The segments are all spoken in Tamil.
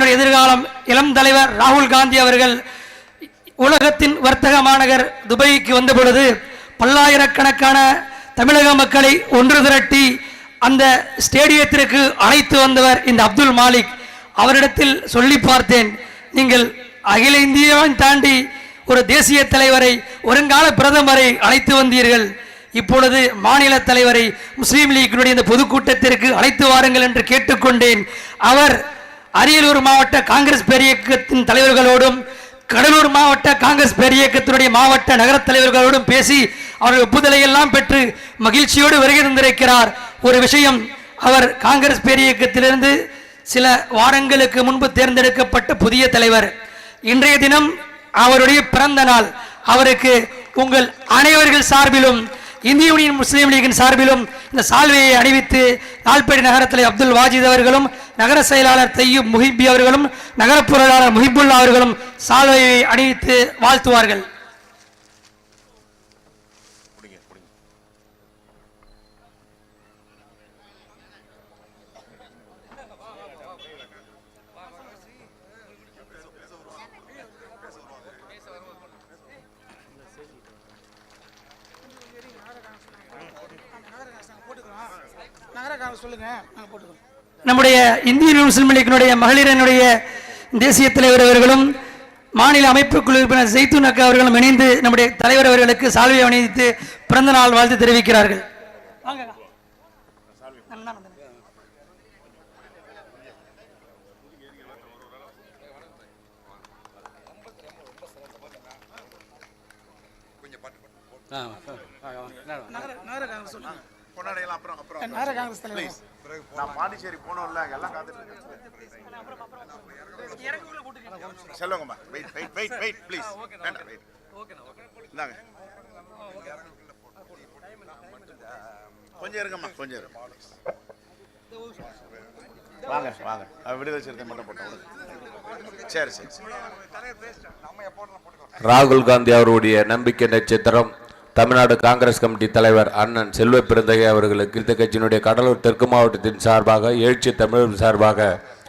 இந்தியாவினுடைய எதிர்காலம் இளம் தலைவர் ராகுல் காந்தி அவர்கள் உலகத்தின் வர்த்தக மாநகர் துபாய்க்கு வந்த பொழுது பல்லாயிரக்கணக்கான தமிழக மக்களை ஒன்று திரட்டி அந்த ஸ்டேடியத்திற்கு அழைத்து வந்தவர் இந்த அப்துல் மாலிக். அவரிடத்தில் சொல்லி பார்த்தேன் நீங்கள் அகில இந்தியாவை தாண்டி ஒரு தேசிய தலைவரை ஒருங்கால பிரதமரை அழைத்து வந்தீர்கள். இப்பொழுது மாநில தலைவரை முஸ்லீம் லீக்கினுடைய இந்த பொதுக்கூட்டத்திற்கு அழைத்து வாருங்கள் என்று கேட்டுக்கொண்டேன். அவர் அரியலூர் மாவட்ட காங்கிரஸ் பேரியக்கத்தின் தலைவர்களோடும் கடலூர் மாவட்ட காங்கிரஸ் பேரியக்கத்தினுடைய மாவட்ட நகர தலைவர்களோடும் பேசி அவர்கள் ஒப்புதலை எல்லாம் பெற்று மகிழ்ச்சியோடு வருகை தந்திருக்கிறார். ஒரு விஷயம் அவர் காங்கிரஸ் பேரியக்கத்திலிருந்து சில வாரங்களுக்கு முன்பு தேர்ந்தெடுக்கப்பட்ட புதிய தலைவர். இன்றைய தினம் அவருடைய பிறந்த நாள். அவருக்கு உங்கள் அனைவர்கள் சார்பிலும் இந்திய யூனியன் முஸ்லீம் லீகின் சார்பிலும் இந்த சால்வையை அணிவித்து லால்பேட்டை நகரத்தில் அப்துல் வாஜித் அவர்களும் நகர செயலாளர் தையூப் முஹிபி அவர்களும் நகர பொருளாளர் முஹிபுல்லா அவர்களும் சால்வையை அணிவித்து வாழ்த்துவார்கள். நம்முடைய இந்திய முஸ்லீம் லீக்கினுடைய மகளிரனுடைய தேசிய தலைவர் அவர்களும் மாநில அமைப்பு குழு உறுப்பினர் ஜெய்தூன் அக்கா அவர்களும் இணைந்து நம்முடைய தலைவர் அவர்களுக்கு சால்வை அணிவித்து பிறந்த நாள் வாழ்த்து தெரிவிக்கிறார்கள். வாங்க கொண்டாடியெல்லாம் அப்புறம் அப்புறம். நகர காங்கிரஸ் தலைவர். நான் பாண்டிச்சேரி போனோம்ல எல்லாம் காத்துட்டு இருக்கேன். செல்வங்கம்மா wait wait wait wait please வேண்டாம் வெயிட் இந்தாங்க. கொஞ்சம் இருங்கம்மா கொஞ்சம் இருங்க. வாங்க வாங்க. விடுதலை சிறுத்தை மட்டும் போட்டோம். சரி சரி சரி. ராகுல் காந்தி அவருடைய நம்பிக்கை நட்சத்திரம் தமிழ்நாடு காங்கிரஸ் கமிட்டி தலைவர் அண்ணன் செல்வ பெருந்தகை அவர்களுக்கு இந்த கட்சியினுடைய கடலூர் தெற்கு மாவட்டத்தின் சார்பாக எழுச்சி தமிழர் சார்பாக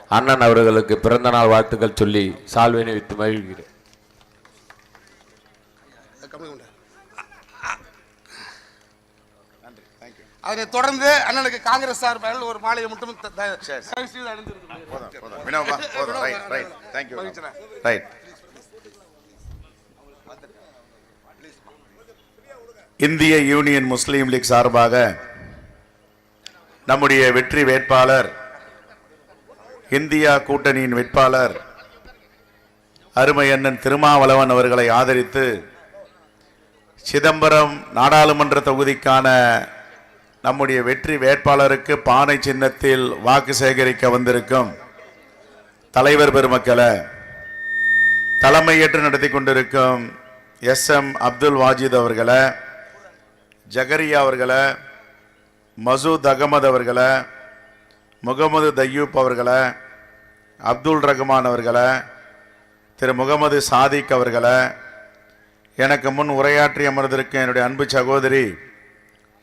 அண்ணன் அவர்களுக்கு பிறந்த நாள் வாழ்த்துக்கள் சொல்லி சால்வினை வித்து மகிழ்கிறேன். அதனை தொடர்ந்து அண்ணனுக்கு காங்கிரஸ் சார்பாக ஒரு மாலையை மட்டும் த- த- சரி. தயவு செய்து அணிந்திருக்கிறது. போதும் போதும் வினோபா போதும் ரைட் ரைட் தேங்க்யூ மகிழ்ச்சிண்ணே. ரைட் இந்திய யூனியன் முஸ்லீம் லீக் சார்பாக நம்முடைய வெற்றி வேட்பாளர் இந்தியா கூட்டணியின் வேட்பாளர் அருமை அண்ணன் திருமாவளவன் அவர்களை ஆதரித்து சிதம்பரம் நாடாளுமன்ற தொகுதிக்கான நம்முடைய வெற்றி வேட்பாளருக்கு பானை சின்னத்தில் வாக்கு சேகரிக்க வந்திருக்கும் தலைவர் பெருமக்களை தலைமையேற்று நடத்தி கொண்டிருக்கும் எஸ் எம் அப்துல் வாஜித் அவர்களை ஜகரியா அவர்களை மசூத் அகமது அவர்களை முகமது தையூப் அவர்களை அப்துல் ரஹ்மான் அவர்களை திரு முகமது சாதிக் அவர்களை எனக்கு முன் உரையாற்றி அமர்ந்திருக்கும் என்னுடைய அன்பு சகோதரி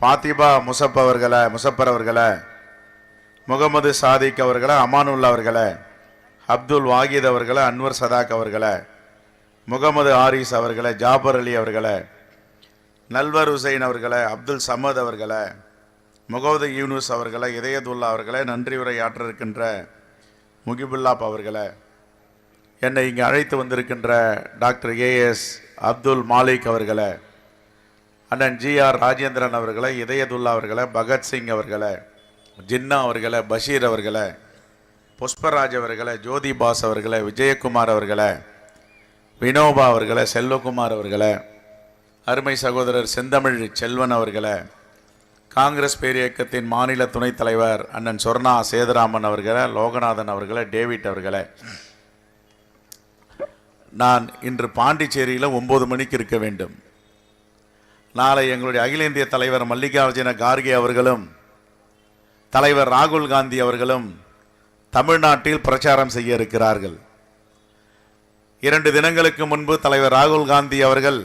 பாத்திபா முசப் அவர்களை முசப்பர் அவர்களை முகமது சாதிக் அவர்களை அமானுல்லா அவர்களை அப்துல் வாகித் அவர்களை அன்வர் சதாக் அவர்களை முகமது ஆரிஸ் அவர்களை ஜாபர் அலி அவர்களை நல்வர் ஹுசைன் அவர்களை அப்துல் சமத் அவர்களை முகமது யூனுஸ் அவர்களை இதயதுல்லா அவர்களை நன்றி உரையாற்ற இருக்கின்ற முகிபுல்லாப் அவர்களை என்னை இங்கே அழைத்து வந்திருக்கின்ற டாக்டர் ஏஎஸ் அப்துல் மாலிக் அவர்களை அண்ணன் ஜிஆர் ராஜேந்திரன் அவர்களை இதயதுல்லா அவர்களை பகத்சிங் அவர்களை ஜின்னா அவர்களை பஷீர் அவர்களை புஷ்பராஜ் அவர்களை ஜோதி பாஸ் அவர்களை விஜயகுமார் அவர்களை வினோபா அவர்களை செல்வகுமார் அவர்களை அருமை சகோதரர் செந்தமிழ் செல்வன் அவர்களை காங்கிரஸ் பேரியக்கத்தின் மாநில துணைத் தலைவர் அண்ணன் சொர்ணா சேதுராமன் அவர்களை லோகநாதன் அவர்களை டேவிட் அவர்களை. நான் இன்று பாண்டிச்சேரியில் ஒம்பது மணிக்கு இருக்க வேண்டும். நாளை எங்களுடைய அகில இந்திய தலைவர் மல்லிகார்ஜுன கார்கே அவர்களும் தலைவர் ராகுல் காந்தி அவர்களும் தமிழ்நாட்டில் பிரச்சாரம் செய்ய இருக்கிறார்கள். இரண்டு தினங்களுக்கு முன்பு தலைவர் ராகுல் காந்தி அவர்கள்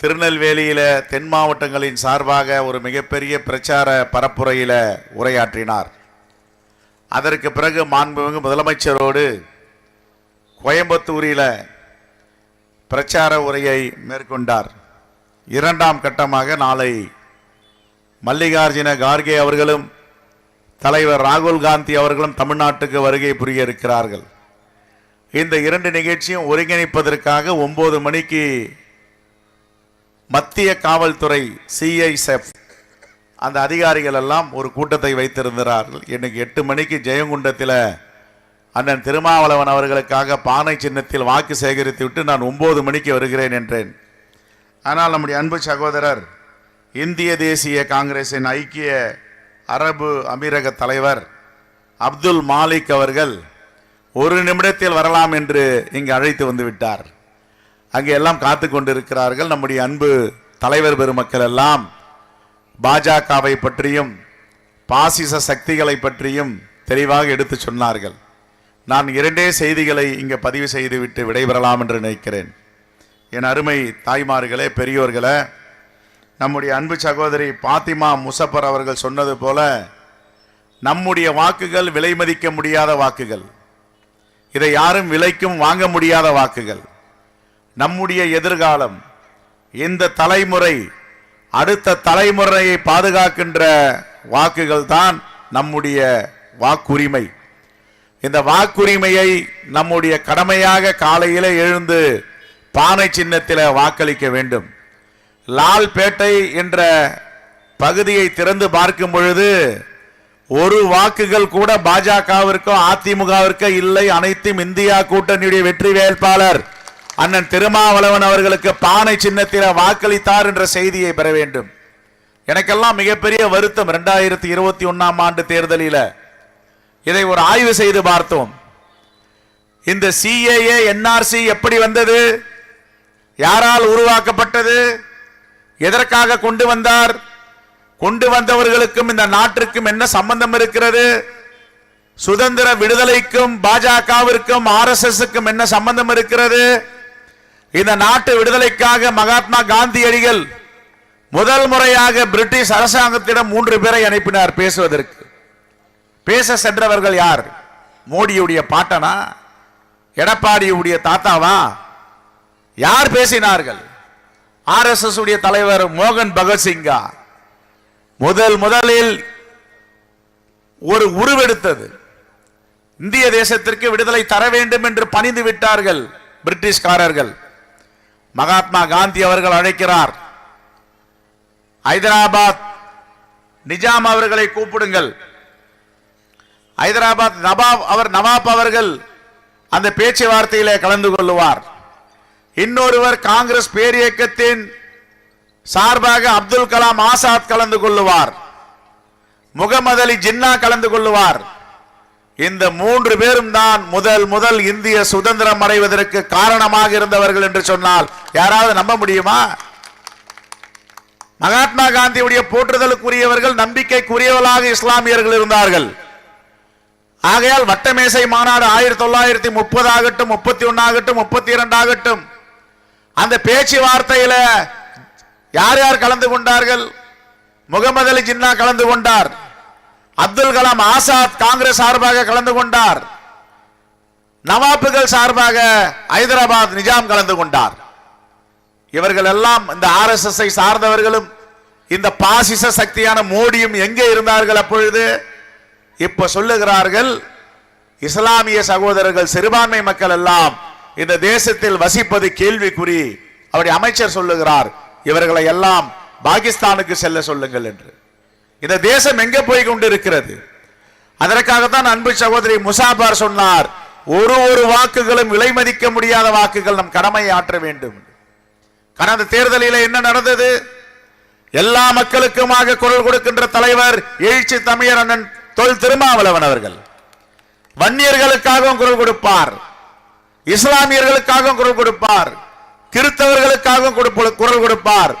திருநெல்வேலியில் தென் மாவட்டங்களின் சார்பாக ஒரு மிகப்பெரிய பிரச்சார பரப்புரையில் உரையாற்றினார். அதற்கு பிறகு மாண்புமிகு முதலமைச்சரோடு கோயம்புத்தூரில் பிரச்சார உரையை மேற்கொண்டார். இரண்டாம் கட்டமாக நாளை மல்லிகார்ஜுன கார்கே அவர்களும் தலைவர் ராகுல் காந்தி அவர்களும் தமிழ்நாட்டுக்கு வருகை புரிய இருக்கிறார்கள். இந்த இரண்டு நிகழ்ச்சியும் ஒருங்கிணைப்பதற்காக ஒன்பது மணிக்கு மத்திய காவல்துறை சிஐசெப் அந்த அதிகாரிகள் எல்லாம் ஒரு கூட்டத்தை வைத்திருந்தார்கள். இன்னைக்கு எட்டு மணிக்கு ஜெயங்குண்டத்தில் அண்ணன் திருமாவளவன் அவர்களுக்காக பானை சின்னத்தில் வாக்கு சேகரித்து விட்டு நான் ஒம்பது மணிக்கு வருகிறேன் என்றேன். ஆனால் நம்முடைய அன்பு சகோதரர் இந்திய தேசிய காங்கிரசின் ஐக்கிய அரபு அமீரக தலைவர் அப்துல் மாலிக் அவர்கள் ஒரு நிமிடத்தில் வரலாம் என்று இங்கு அழைத்து வந்து விட்டார். அங்கே எல்லாம் காத்து கொண்டிருக்கிறார்கள். நம்முடைய அன்பு தலைவர் பெருமக்கள் எல்லாம் பாஜகவை பற்றியும் பாசிச சக்திகளை பற்றியும் தெளிவாக எடுத்து சொன்னார்கள். நான் இரண்டே செய்திகளை இங்கே பதிவு செய்துவிட்டு விடைபெறலாம் என்று நினைக்கிறேன். என் அருமை தாய்மார்களே பெரியோர்களே நம்முடைய அன்பு சகோதரி பாத்திமா முசப்பர் அவர்கள் சொன்னது போல நம்முடைய வாக்குகள் விலை மதிக்க முடியாத வாக்குகள். இதை யாரும் விலைக்கும் வாங்க முடியாத வாக்குகள். நம்முடைய எதிர்காலம் இந்த தலைமுறை அடுத்த தலைமுறையை பாதுகாக்கின்ற வாக்குகள் தான் நம்முடைய வாக்குரிமை. இந்த வாக்குரிமையை நம்முடைய கடமையாக காலையில் எழுந்து பானை சின்னத்தில் வாக்களிக்க வேண்டும். லால்பேட்டை என்ற பகுதியை திறந்து பார்க்கும் பொழுது ஒரு வாக்குகள் கூட பாஜகவிற்கோ அதிமுகவிற்கோ இல்லை. அனைத்தும் இந்தியா கூட்டணியுடைய வெற்றி வேட்பாளர். அண்ணன் திருமாவளவன் அவர்களுக்கு பானை சின்னத்தில வாக்களித்தார் என்ற செய்தியை பெற வேண்டும். எனக்கெல்லாம் மிகப்பெரிய வருத்தம் இரண்டாயிரத்தி இருபத்தி ஒன்னாம் ஆண்டு தேர்தலில். இதை ஒரு ஆய்வு செய்து பார்த்தோம். இந்த சிஏஏ என்ஆர்சி எப்படி வந்தது? யாரால் உருவாக்கப்பட்டது? எதற்காக கொண்டு வந்தார்? கொண்டு வந்தவர்களுக்கும் இந்த நாட்டிற்கும் என்ன சம்பந்தம் இருக்கிறது? சுதந்திர விடுதலைக்கும் பாஜகவிற்கும் ஆர்எஸ்எஸ்க்கும் என்ன சம்பந்தம் இருக்கிறது? இந்த நாட்டு விடுதலைக்காக மகாத்மா காந்தியடிகள் முதல் முறையாக பிரிட்டிஷ் அரசாங்கத்திடம் மூன்று பேரை அனுப்பினார் பேசுவதற்கு. பேச சென்றவர்கள் யார்? மோடியுடைய பாட்டனா? எடப்பாடியுடைய தாத்தாவா? யார் பேசினார்கள்? ஆர்எஸ்எஸ் உடைய தலைவர் மோகன் பகத்சிங்கா. முதல் முதலில் ஒரு உருவெடுத்தது. இந்திய தேசத்திற்கு விடுதலை தர வேண்டும் என்று பணிந்து விட்டார்கள் பிரிட்டிஷ்காரர்கள். மகாத்மா காந்தி அவர்கள் அழைக்கிறார். ஹைதராபாத் நிஜாம் அவர்களை கூப்பிடுங்கள். ஹைதராபாத் நவாப் அவர் நவாப் அவர்கள் அந்த பேச்சுவார்த்தையிலே கலந்து கொள்ளுவார். இன்னொருவர் காங்கிரஸ் பேரியக்கத்தின் சார்பாக அப்துல் கலாம் ஆசாத் கலந்து கொள்ளுவார். முகமது அலி ஜின்னா கலந்து கொள்ளுவார். இந்த மூன்று பேரும் தான் முதல் முதல் இந்திய சுதந்திரம் அடைவதற்கு காரணமாக இருந்தவர்கள் என்று சொன்னால் யாராவது நம்ப முடியுமா? மகாத்மா காந்தியுடைய போற்றுதலுக்குரியவர்கள் நம்பிக்கைக்குரியவர்களாக இஸ்லாமியர்கள் இருந்தார்கள். ஆகையால் வட்டமேசை மாநாடு ஆயிரத்தி தொள்ளாயிரத்தி முப்பது ஆகட்டும் முப்பத்தி ஒன்னு ஆகட்டும் முப்பத்தி இரண்டு ஆகட்டும். அந்த பேச்சுவார்த்தையில யார் யார் கலந்து கொண்டார்கள்? முகமது அலி ஜின்னா கலந்து கொண்டார். அப்துல் கலாம் ஆசாத் காங்கிரஸ் சார்பாக கலந்து கொண்டார். நவாப்புகள் சார்பாக ஹைதராபாத் நிஜாம் கலந்து கொண்டார். இவர்கள் எல்லாம் இந்த ஆர் எஸ் எஸ் சார்ந்தவர்களும் இந்த பாசிச சக்தியான மோடியும் எங்கே இருந்தார்கள் அப்பொழுது? இப்ப சொல்லுகிறார்கள் இஸ்லாமிய சகோதரர்கள் சிறுபான்மை மக்கள் எல்லாம் இந்த தேசத்தில் வசிப்பது கேள்விக்குறி. அவருடைய அமைச்சர் சொல்லுகிறார் இவர்களை எல்லாம் பாகிஸ்தானுக்கு செல்ல சொல்லுங்கள் என்று. இந்த தேசம் எங்கே போய் கொண்டிருக்கிறது அதற்காகத்தான் அன்பு சகோதரி முசாபார் சொன்னார் ஒரு ஒரு வாக்குகளும் விலை மதிக்க முடியாத வாக்குகள் நம் கடமையை ஆற்ற வேண்டும். கடந்த தேர்தலில் என்ன நடந்தது? எல்லா மக்களுக்குமாக குரல் கொடுக்கின்ற தலைவர் எழுச்சி தமிழர் அண்ணன் தொல் திருமாவளவன் அவர்கள் வன்னியர்களுக்காகவும் குரல் கொடுப்பார் இஸ்லாமியர்களுக்காகவும் குரல் கொடுப்பார் கிறிஸ்தவர்களுக்காகவும் குரல் கொடுப்பார்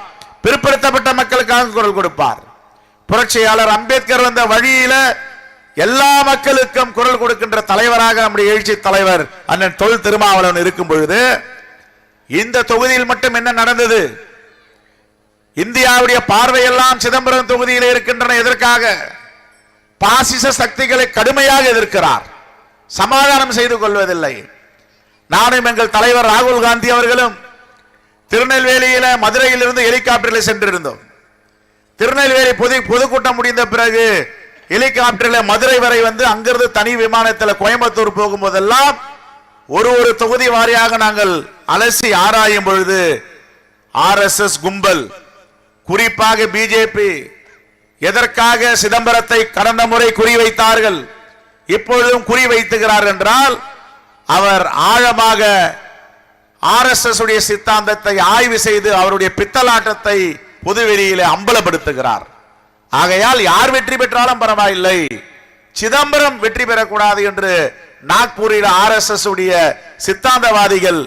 பிற்படுத்தப்பட்ட மக்களுக்காகவும் குரல் கொடுப்பார். புரட்சியாளர் அம்பேத்கர் வந்த வழியில எல்லா மக்களுக்கும் குரல் கொடுக்கின்ற தலைவராக நம்முடைய எழுச்சி தலைவர் அண்ணன் தொல் திருமாவளவன் இருக்கும் பொழுது இந்த தொகுதியில் மட்டும் என்ன நடந்தது? இந்தியாவுடைய பார்வையெல்லாம் சிதம்பரம் தொகுதியில் இருக்கின்றன எதற்காக? பாசிச சக்திகளை கடுமையாக எதிர்க்கிறார். சமாதானம் செய்து கொள்வதில்லை. நானும் எங்கள் தலைவர் ராகுல் காந்தி அவர்களும் திருநெல்வேலியில மதுரையிலிருந்து ஹெலிகாப்டரில் சென்றிருந்தோம். திருநெல்வேலி பொது பொதுக்கூட்டம் முடிந்த பிறகு ஹெலிகாப்டரில் மதுரை வரை வந்து அங்கிருந்து தனி விமானத்தில் கோயம்புத்தூர் போகும்போதெல்லாம் ஒரு ஒரு தொகுதி வாரியாக நாங்கள் அலசி ஆராயும் பொழுது ஆர்எஸ்எஸ் கும்பல் குறிப்பாக பிஜேபி எதற்காக சிதம்பரத்தை கடந்த முறை குறிவைத்தார்கள் இப்பொழுதும் குறிவைத்துகிறார் என்றால் அவர் ஆழமாக ஆர்எஸ்எஸ் உடைய சித்தாந்தத்தை ஆய்வு செய்து அவருடைய பித்தலாட்டத்தை பொதுவெளியிலே அம்பலப்படுத்துகிறார். ஆகையால் யார் வெற்றி பெற்றாலும் பரவாயில்லை. சிதம்பரம் வெற்றி பெறக்கூடாது என்று நாக்பூரில் ஆர்எஸ்எஸ் உடைய சித்தாந்தவாதிகள்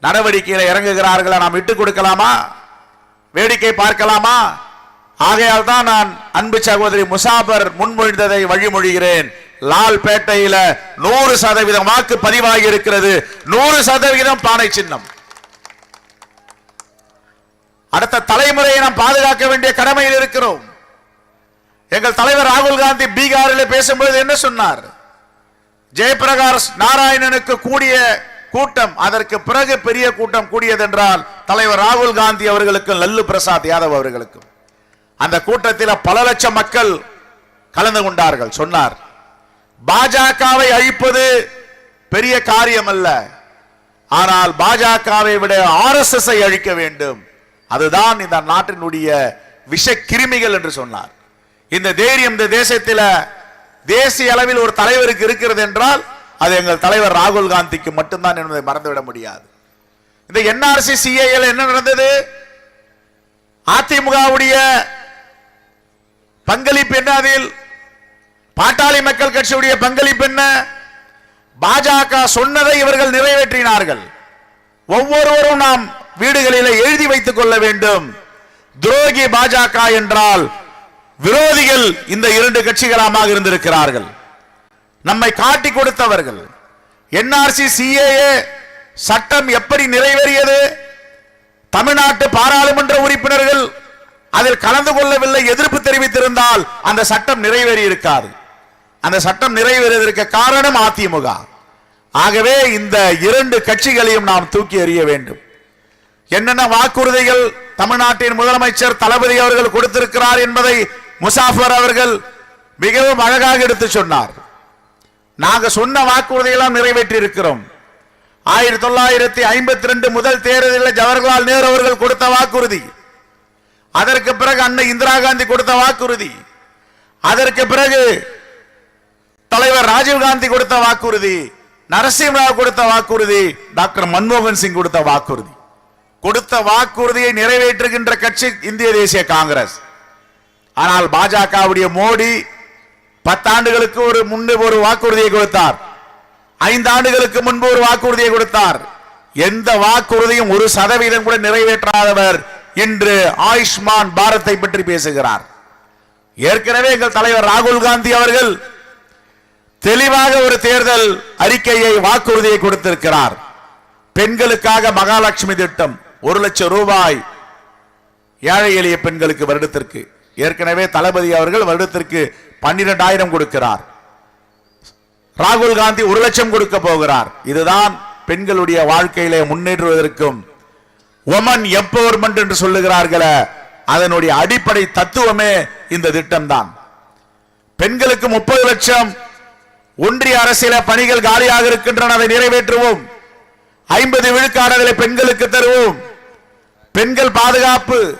நடவடிக்கையில் இறங்குகிறார்களா? நாம் விட்டுக் கொடுக்கலாமா? வேடிக்கை பார்க்கலாமா? ஆகையால் தான் நான் அன்பு சகோதரி முசாபர் முன்மொழிந்ததை வழிமொழிகிறேன். லால்பேட்டையில நூறு சதவீதம் வாக்கு பதிவாகி இருக்கிறது நூறு சதவீதம் பானை சின்னம். அடுத்த தலைமுறையை நாம் பாதுகாக்க வேண்டிய கடமையில் இருக்கிறோம். எங்கள் தலைவர் ராகுல் காந்தி பீகாரில் பேசும்போது என்ன சொன்னார்? ஜெயபிரகாஷ் நாராயணனுக்கு கூடிய கூட்டம் அதற்கு பிறகு பெரிய கூட்டம் கூடியதென்றால் தலைவர் ராகுல் காந்தி அவர்களுக்கும் லல்லு பிரசாத் யாதவ் அவர்களுக்கும். அந்த கூட்டத்தில் பல லட்சம் மக்கள் கலந்து கொண்டார்கள். சொன்னார் பாஜகவை அழிப்பது பெரிய காரியம் அல்ல ஆனால் பாஜகவை விட ஆர்எஸ்எஸ் அழிக்க வேண்டும். அதுதான் இந்த நாட்டினுடைய விஷ கிருமிகள் என்று சொன்னார். இந்த தைரியம் இந்த தேசத்தில் தேசிய அளவில் ஒரு தலைவருக்கு இருக்கிறது என்றால் அது எங்கள் தலைவர் ராகுல் காந்திக்கு மட்டும்தான் என்பதை மறந்துவிட முடியாது. இந்த என்ஆர்சி சிஏஎல் என்ன நடந்தது? அதிமுகவுடைய பங்களிப்பு என்ன அதில்? பாட்டாளி மக்கள் கட்சியுடைய பங்களிப்பு என்ன? பாஜக சொன்னதை இவர்கள் நிறைவேற்றினார்கள். ஒவ்வொருவரும் நாம் வீடுகளில் எழுதி வைத்துக் கொள்ள வேண்டும். துரோகி பாஜக என்றால் விரோதிகள் இந்த இரண்டு கட்சிகளாக இருந்திருக்கிறார்கள். நம்மை காட்டி கொடுத்தவர்கள். என்ஆர்சி சிஏஏ சட்டம் எப்படி நிறைவேறியது? தமிழ்நாட்டு பாராளுமன்ற உறுப்பினர்கள் அதில் கலந்து கொள்ளவில்லை எதிர்ப்பு தெரிவித்திருந்தால் அந்த சட்டம் நிறைவேறி இருக்காது அந்த சட்டம் நிறைவேறியதற்கு காரணம் அதிமுக. ஆகவே இந்த இரண்டு கட்சிகளையும் நாம் தூக்கி எறிய வேண்டும். என்னென்ன வாக்குறுதிகள் தமிழ்நாட்டின் முதலமைச்சர் தளபதி அவர்கள் கொடுத்திருக்கிறார் என்பதை முசாஃபர் அவர்கள் மிகவும் அழகாக எடுத்து சொன்னார். நாங்க சொன்ன வாக்குறுதியெல்லாம் நிறைவேற்றி இருக்கிறோம் ஆயிரத்தி தொள்ளாயிரத்தி ஐம்பத்தி ரெண்டு முதல் தேர்தலில் ஜவஹர்லால் நேரு அவர்கள் கொடுத்த வாக்குறுதி. அதற்கு பிறகு அன்னை இந்திரா காந்தி கொடுத்த வாக்குறுதி. அதற்கு பிறகு தலைவர் ராஜீவ் காந்தி கொடுத்த வாக்குறுதி. நரசிம்மராவ் கொடுத்த வாக்குறுதி. டாக்டர் மன்மோகன் சிங் கொடுத்த வாக்குறுதி. கொடுத்த வாக்குறுதியை நிறைவேற்றுகின்ற கட்சி இந்திய தேசிய காங்கிரஸ். ஆனால் பாஜகவுடைய மோடி பத்தாண்டுகளுக்கு ஒரு முன்பு ஒரு வாக்குறுதியை கொடுத்தார். ஐந்து ஆண்டுகளுக்கு முன்பு ஒரு வாக்குறுதியை கொடுத்தார். எந்த வாக்குறுதியும் ஒரு சதவீதம் கூட நிறைவேற்றாதவர் இன்று ஆயுஷ்மான் பாரத்தை பற்றி பேசுகிறார். ஏற்கனவே எங்கள் தலைவர் ராகுல் காந்தி அவர்கள் தெளிவாக ஒரு தேர்தல் அறிக்கையை வாக்குறுதியை கொடுத்திருக்கிறார். பெண்களுக்காக மகாலட்சுமி திட்டம் ஒரு லட்சம் ரூபாய் ஏழை எளிய பெண்களுக்கு வருடத்திற்கு. ஏற்கனவே தளபதி அவர்கள் வருடத்திற்கு பன்னிரெண்டாயிரம் கொடுக்கிறார். ராகுல் காந்தி ஒரு லட்சம் கொடுக்க போகிறார். இதுதான் பெண்களுடைய வாழ்க்கையிலே முன்னேற்றுவதற்கும் ஒமன் எம்பவர்மெண்ட் என்று சொல்லுகிறார்களே அதனுடைய அடிப்படை தத்துவமே இந்த திட்டம்தான். பெண்களுக்கு முப்பது லட்சம் ஒன்றிய அரசியல பணிகள் காலியாக இருக்கின்றன அதை நிறைவேற்றுவோம். ஐம்பது விழுக்காடுகளை பெண்களுக்கு தருவோம். பெண்கள் பாதுகாப்பு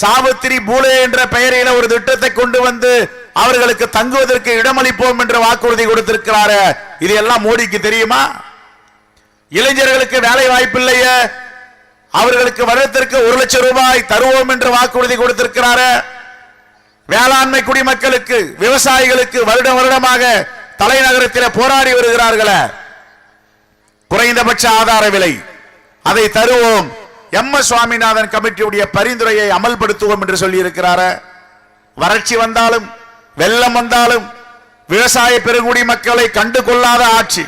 சாவித்திரி பூலே என்ற பெயரில ஒரு திட்டத்தை கொண்டு வந்து அவர்களுக்கு தங்குவதற்கு இடமளிப்போம் என்ற வாக்குறுதி கொடுத்திருக்கிறார. இது எல்லாம் மோடிக்கு தெரியுமா? இளைஞர்களுக்கு வேலை வாய்ப்பில்லையே. அவர்களுக்கு வருடத்திற்கு ஒரு லட்சம் ரூபாய் தருவோம் என்று வாக்குறுதி கொடுத்திருக்கிறார. வேளாண்மை குடிமக்களுக்கு விவசாயிகளுக்கு வருடம் வருடமாக தலைநகரத்தில் போராடி வருகிறார்களே. குறைந்தபட்ச ஆதார விலை. அதை தருவோம். எம் எஸ் சுவாமிநாதன் கமிட்டியுடைய பரிந்துரையை அமல்படுத்துவோம் என்று சொல்லியிருக்கிறார. வறட்சி வந்தாலும் வெள்ளம் வந்தாலும் விவசாய பெருங்குடி மக்களை கண்டு கொள்ளாத ஆட்சி.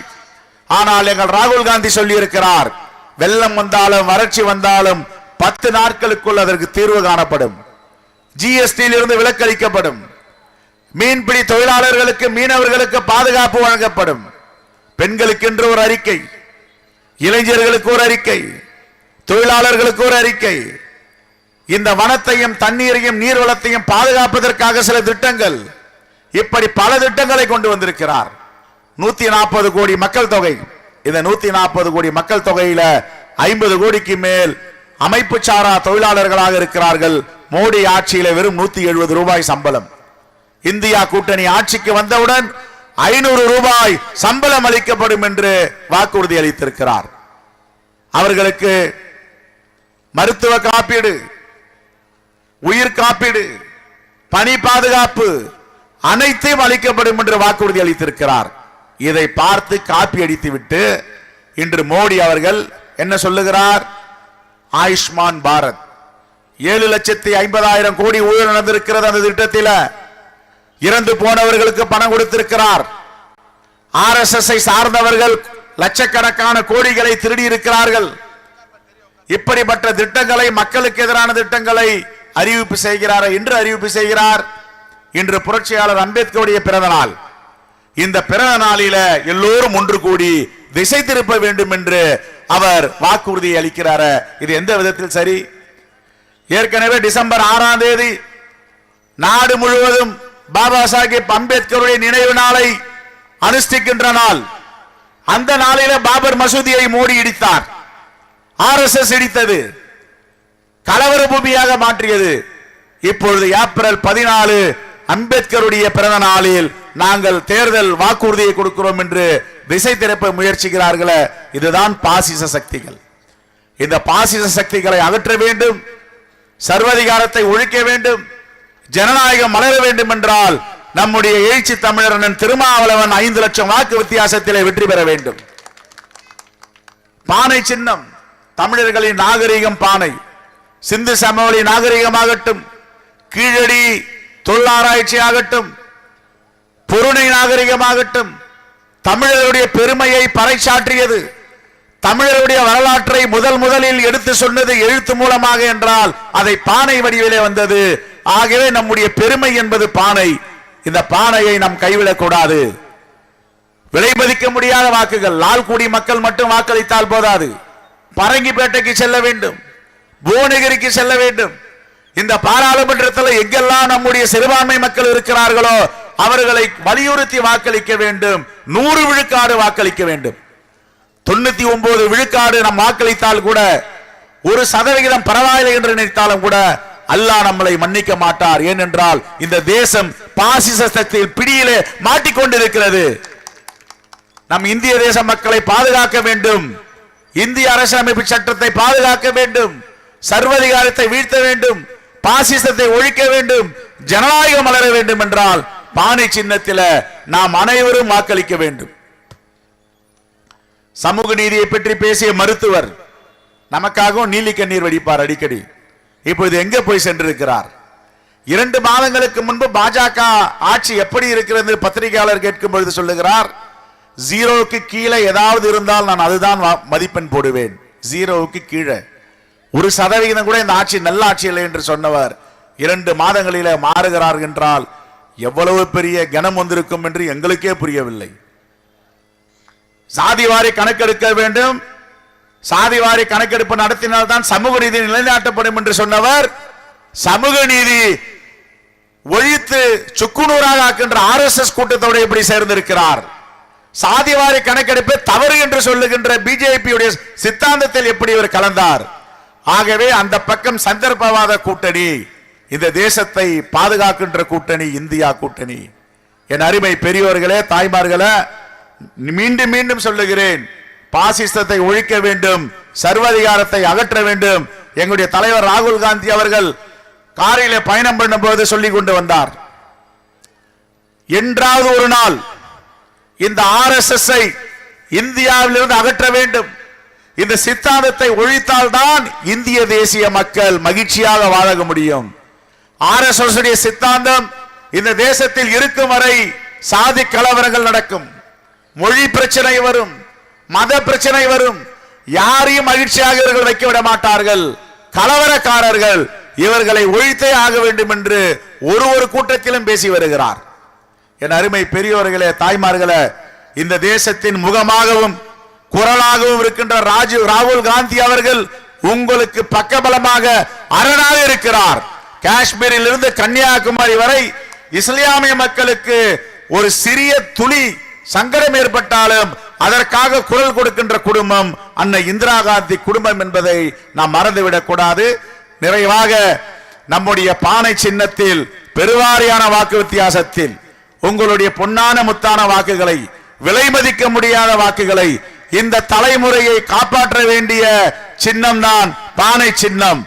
ஆனால் எங்கள் ராகுல் காந்தி சொல்லியிருக்கிறார் வெள்ளம் வந்தாலும் வறட்சி வந்தாலும் பத்து நாட்களுக்குள் அதற்கு தீர்வு காணப்படும். ஜிஎஸ்டியில் இருந்து விலக்களிக்கப்படும். மீன்பிடி தொழிலாளர்களுக்கு மீனவர்களுக்கு பாதுகாப்பு வழங்கப்படும். பெண்களுக்கென்று ஒரு அறிக்கை இளைஞர்களுக்கு ஒரு அறிக்கை தொழிலாளர்களுக்கு ஒரு அறிக்கை. இந்த வனத்தையும் தண்ணீரையும் நீர்வளத்தையும் பாதுகாப்பதற்காக சில திட்டங்கள். இப்படி பல திட்டங்களை கொண்டு வந்திருக்கிறார். நூத்தி நாற்பது கோடி மக்கள் தொகை. இந்த நூத்தி நாற்பது கோடி மக்கள் தொகையில ஐம்பது கோடிக்கு மேல் அமைப்பு சாரா தொழிலாளர்களாக இருக்கிறார்கள். மோடி ஆட்சியில வெறும் நூத்தி எழுபது ரூபாய் சம்பளம். இந்தியா கூட்டணி ஆட்சிக்கு வந்தவுடன் ஐநூறு ரூபாய் சம்பளம் அளிக்கப்படும் என்று வாக்குறுதி அளித்திருக்கிறார். அவர்களுக்கு மருத்துவ காப்பீடு உயிர் காப்பீடு பணி பாதுகாப்பு அனைத்தையும் அளிக்கப்படும் என்று வாக்குறுதி அளித்திருக்கிறார். இதை பார்த்து காப்பி அடித்து விட்டு இன்று மோடி அவர்கள் என்ன சொல்லுகிறார்? ஆயுஷ்மான் பாரத். ஏழு லட்சத்தி ஐம்பதாயிரம் கோடி ஊழல் நடந்திருக்கிறது அந்த திட்டத்தில். இறந்து போனவர்களுக்கு பணம் கொடுத்திருக்கிறார். ஆர் எஸ் எஸ் சார்ந்தவர்கள் லட்சக்கணக்கான கோடிகளை திருடி இருக்கிறார்கள். இப்படிப்பட்ட திட்டங்களை மக்களுக்கு எதிரான திட்டங்களை அறிவிப்பு செய்கிறார்? என்று அறிவிப்பு செய்கிறார். இன்று புரட்சியாளர் அம்பேத்கருடைய பிறந்த நாள். இந்த பிறந்த நாளில எல்லோரும் ஒன்று கூடி திசை திருப்ப வேண்டும் என்று அவர் வாக்குறுதி அளிக்கிறார? இது எந்த விதத்தில் சரி? ஏற்கனவே டிசம்பர் ஆறாம் தேதி நாடு முழுவதும் பாபா சாஹிப் அம்பேத்கருடைய நினைவு நாளை அனுஷ்டிக்கின்ற நாள். அந்த நாளில பாபர் மசூதியை மூடி இடித்தார். ஆர்எஸ்எஸ் இடித்தது. கலவர பூமியாக மாற்றியது. இப்பொழுது ஏப்ரல் பதினாலு அம்பேத்கருடைய பிறந்த நாளில் நாங்கள் தேர்தல் வாக்குறுதியை கொடுக்கிறோம் என்று திசை திறப்ப முயற்சிக்கிறார்களே இதுதான் பாசிச சக்திகள். இந்த பாசிச சக்திகளை அகற்ற வேண்டும் சர்வதிகாரத்தை ஒழிக்க வேண்டும் ஜனநாயகம் மலர வேண்டும் என்றால் நம்முடைய எழுச்சி தமிழரன் திருமாவளவன் ஐந்து லட்சம் வாக்கு வித்தியாசத்திலே வெற்றி பெற வேண்டும். பானை சின்னம் தமிழர்களின் நாகரிகம் பானை. சிந்து சமவெளி நாகரிகமாகட்டும் கீழடி தொழிலாராய்ச்சி ஆகட்டும் பொருணை நாகரிகமாகட்டும் தமிழருடைய பெருமையை பறைச்சாற்றியது தமிழருடைய வரலாற்றை முதல் முதலில் எடுத்து சொன்னது எழுத்து மூலமாக என்றால் அதை பானை வடிவிலே வந்தது. ஆகவே நம்முடைய பெருமை என்பது பானை. இந்த பானையை நாம் கைவிடக்கூடாது. விலை மதிக்க முடியாத வாக்குகள். லால்குடி மக்கள் மட்டும் வாக்களித்தால் போதாது. பரங்கிப்பேட்டைக்கு செல்ல வேண்டும் புவனகிரிக்கு செல்ல வேண்டும். இந்த பாராளுமன்றத்தில் எங்கெல்லாம் நம்முடைய சிறுபான்மை மக்கள் இருக்கிறார்களோ அவர்களை வலியுறுத்தி வாக்களிக்க வேண்டும் நூறு விழுக்காடு வாக்களிக்க வேண்டும். தொண்ணூத்தி ஒன்பது விழுக்காடு நாம் வாக்களித்தால் கூட ஒரு சதவிகிதம் பரவாயில்லை என்று நினைத்தாலும் கூட அல்லாஹ் நம்மளை மன்னிக்க மாட்டார். ஏனென்றால் இந்த தேசம் பாசிச சக்தியில் பிடியிலே மாட்டிக்கொண்டிருக்கிறது. நம் இந்திய தேச மக்களை பாதுகாக்க வேண்டும். இந்திய அரசியலமைப்பு சட்டத்தை பாதுகாக்க வேண்டும் சர்வதிகாரத்தை வீழ்த்த வேண்டும் பாசிசத்தை ஒழிக்க வேண்டும் ஜனநாயகம் மலர வேண்டும் என்றால் பானை சின்னத்தில நாம் அனைவரும் வாக்களிக்க வேண்டும். சமூக நீதியை பற்றி பேசிய மருத்துவர் நமக்காகவும் நீலி கண்ணீர் வடிப்பார் அடிக்கடி. இப்பொழுது எங்க போய் சென்றிருக்கிறார்? இரண்டு மாதங்களுக்கு முன்பு பாஜக ஆட்சி எப்படி இருக்கிறது பத்திரிகையாளர் கேட்கும் பொழுது சொல்லுகிறார் ஜீரோவுக்கு கீழே ஏதாவது இருந்தால் நான் அதுதான் மதிப்பெண் போடுவேன். ஜீரோவுக்கு கீழே. ஒரு சதவிகிதம் கூட இந்த ஆட்சி நல்ல ஆட்சி இல்லை என்று சொன்னவர் இரண்டு மாதங்களில மாறுகிறார் என்றால் எவ்வளவு பெரிய கனம் வந்திருக்கும் என்று எங்களுக்கே புரியவில்லை. சாதிவாரி கணக்கெடுக்க வேண்டும். சாதிவாரி கணக்கெடுப்பு நடத்தினால்தான் சமூக நீதி நிலைநாட்டப்படும் என்று சொன்னவர் சமூக நீதி ஒழித்து சுக்குநூறாக ஆக்கின்ற ஆர் எஸ் எஸ் கூட்டத்தோடு எப்படி சேர்ந்திருக்கிறார்? சாதிவாரி கணக்கெடுப்பை தவறு என்று சொல்லுகின்ற பிஜேபியுடைய சித்தாந்தத்தில் எப்படி இவர் கலந்தார்? ஆகவே அந்த பக்கம் சந்தர்ப்பவாத கூட்டணி இந்த தேசத்தை பாதுகாக்கின்ற கூட்டணி இந்தியா கூட்டணி. என் அருமை பெரியோர்களே தாய்மார்களே மீண்டும் மீண்டும் சொல்லுகிறேன் பாசிசத்தை ஒழிக்க வேண்டும் சர்வதிகாரத்தை அகற்ற வேண்டும். எங்களுடைய தலைவர் ராகுல் காந்தி அவர்கள் காரிலே பயணம் பண்ணும்போது சொல்லிக் கொண்டு வந்தார். என்றாவது ஒரு நாள் இந்த ஆர் எஸ் எஸ் இந்தியாவிலிருந்து அகற்ற வேண்டும். இந்த சித்தாந்தத்தை ஒழித்தால்தான் இந்திய தேசிய மக்கள் மகிழ்ச்சியாக வாழ முடியும். ஆர் எஸ் எஸ் சித்தாந்தம் இந்த தேசத்தில் இருக்கும் வரை சாதி கலவரங்கள் நடக்கும். மொழி பிரச்சனை வரும் மத பிரச்சனை வரும். யாரையும் மகிழ்ச்சியாக இவர்கள் வைக்க விட மாட்டார்கள். கலவரக்காரர்கள் இவர்களை ஒழித்தே ஆக வேண்டும் என்று ஒரு ஒரு கூட்டத்திலும் பேசி வருகிறார். என் அருமை பெரியோர்களே தாய்மார்களே இந்த தேசத்தின் முகமாகவும் குரலாகவும் இருக்கின்ற ராஜீவ் ராகுல் காந்தி அவர்கள் உங்களுக்கு பக்கபலமாக அரணாக இருக்கிறார். காஷ்மீரில் இருந்து கன்னியாகுமரி வரை இஸ்லாமிய மக்களுக்கு ஒரு சிறிய துளி சங்கடம் ஏற்பட்டாலும் அதற்காக குரல் கொடுக்கின்ற குடும்பம் அன்னை இந்திரா காந்தி குடும்பம் என்பதை நாம் மறந்துவிடக் கூடாது. நிறைவாக நம்முடைய பானை சின்னத்தில் பெருவாரியான வாக்கு வித்தியாசத்தில் உங்களுடைய பொன்னான முத்தான வாக்குகளை விலை மதிக்க முடியாத வாக்குகளை இந்த தலைமுறையை காப்பாற்ற வேண்டிய சின்னம் தான் பானை சின்னம்.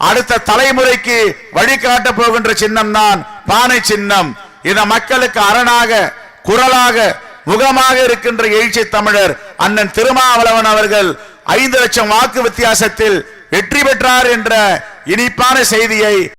அடுத்த தலைமுறைக்கு வழிகாட்ட போகின்ற சின்னம் தான் பானை சின்னம். இந்த மக்களுக்கு அரணாக குரலாக முகமாக இருக்கின்ற எழுச்சி தமிழர் அண்ணன் திருமாவளவன் அவர்கள் ஐந்து லட்சம் வாக்கு வித்தியாசத்தில் வெற்றி பெற்றார் என்ற இனிப்பான செய்தியை